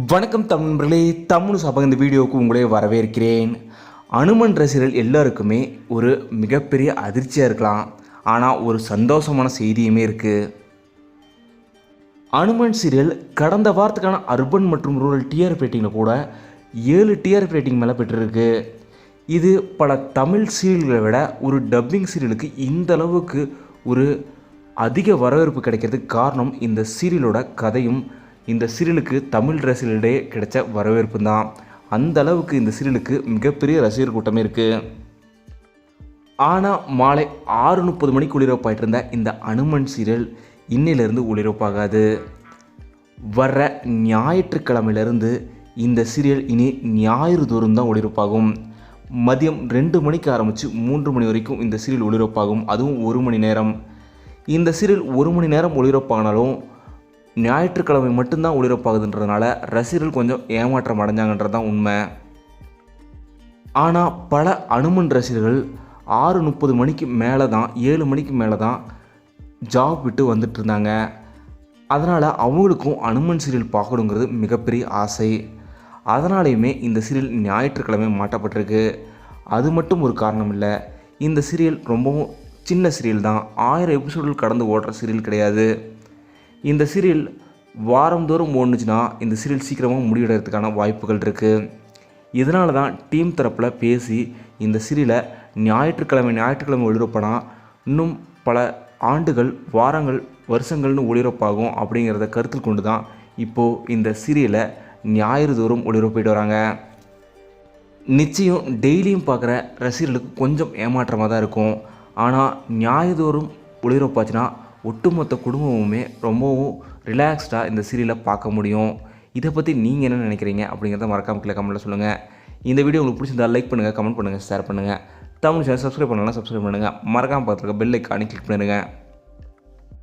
வணக்கம் தமிழ் நண்பர்களே தமிழ் சபை இந்த வீடியோவுக்கு உங்களே வரவேற்கிறேன். அனுமன் ரசிகர்கள் எல்லாருக்குமே ஒரு மிகப்பெரிய அதிர்ச்சியாக இருக்கலாம். ஆனால் ஒரு சந்தோஷமான செய்தியுமே இருக்குது அனுமன் சீரியல் கடந்த வாரத்துக்கான அர்பன் மற்றும் ரூரல் டிஆர்பி ரேட்டிங்கில் கூட ஏழு டிஆர்பி ரேட்டிங் மேலே பெற்றிருக்கு. இது பல தமிழ் சீரியல்களை விட ஒரு டப்பிங் சீரியலுக்கு இந்த அளவுக்கு ஒரு அதிக வரவேற்பு கிடைக்கிறதுக்கு காரணம் இந்த சீரியலோட கதையும் இந்த சீரியலுக்கு தமிழ் ரசிகர்களிடையே கிடைச்ச வரவேற்பு தான் அந்த அளவுக்கு இந்த சீரியலுக்கு மிகப்பெரிய ரசிகர் கூட்டமே இருக்குது ஆனால் மாலை ஆறு முப்பது மணிக்கு ஒளிபரப்பாயிட்டு இருந்த இந்த அனுமன் சீரியல் இன்னிலிருந்து ஒளிபரப்பாகாது. வர்ற ஞாயிற்றுக்கிழமையிலிருந்து இந்த சீரியல் இனி ஞாயிறு தோறும் தான் ஒளிபரப்பாகும். மதியம் ரெண்டு மணிக்கு ஆரம்பித்து மூன்று மணி வரைக்கும் இந்த சீரியல் ஒளிபரப்பாகும். அதுவும் ஒரு மணி நேரம். இந்த சீரியல் ஒரு மணி நேரம் ஒளிபரப்பானாலும் ஞாயிற்றுக்கிழமை மட்டும்தான் ஒளிபரப்பாகுதுன்றதுனால ரசிகர்கள் கொஞ்சம் ஏமாற்றம் அடைஞ்சாங்கன்றது தான் உண்மை. ஆனால் பல அனுமன் ரசிகர்கள் ஆறு முப்பது மணிக்கு மேலே தான் ஏழு மணிக்கு மேலே தான் ஜாப் விட்டு வந்துட்டு இருந்தாங்க அதனால் அவங்களுக்கும் அனுமன் சீரியல் பார்க்கணுங்கிறது மிகப்பெரிய ஆசை. அதனாலையுமே இந்த சீரியல் ஞாயிற்றுக்கிழமை மாட்டப்பட்டிருக்கு அது மட்டும் ஒரு காரணம் இல்லை இந்த சீரியல் ரொம்பவும் சின்ன சீரியல் தான். ஆயிரம் எபிசோடுகள் கடந்து ஓடுற சீரியல் கிடையாது. இந்த சீரியல் வாரந்தோறும் ஓடுனுச்சுன்னா இந்த சீரியல் சீக்கிரமாக முடிவடைகிறதுக்கான வாய்ப்புகள் இருக்குது இதனால தான் டீம் தரப்பில் பேசி இந்த சீரியலை ஞாயிற்றுக்கிழமை ஞாயிற்றுக்கிழமை ஒளிபரப்பினா? இன்னும் பல ஆண்டுகள் வாரங்கள் வருஷங்கள்னு ஒளிபரப்பாகும் அப்படிங்கிறத கருத்தில் கொண்டு தான் இப்போது இந்த சீரியலை ஞாயிறு தோறும் ஒளிபரப்பிட்டு வராங்க. நிச்சயம் டெய்லியும் பார்க்குற ரசிகர்களுக்கு கொஞ்சம் ஏமாற்றமாக தான் இருக்கும். ஆனால் ஞாயிறு தோறும் ஒளிபரப்பாச்சுன்னா ஒட்டுமொத்த குடும்பமுமே ரொம்பவும் ரிலாக்ஸ்டாக இந்த சீரியலை பார்க்க முடியும். இதை பற்றி நீங்கள் என்ன நினைக்கிறீங்க அப்படிங்கிறத மறக்காம கீழே கமெண்ட்டில் சொல்லுங்கள் இந்த வீடியோ உங்களுக்கு பிடிச்சிருந்தா லைக் பண்ணுங்கள் கமெண்ட் பண்ணுங்கள் ஷேர் பண்ணுங்கள் தமிழ் சேனல் சப்ஸ்கிரைப் பண்ணலாம் சப்ஸ்கிரைப் பண்ணுங்கள் மறக்காமல் பார்த்துருக்க பெல் ஐக்கானி கிளிக் பண்ணிடுங்க.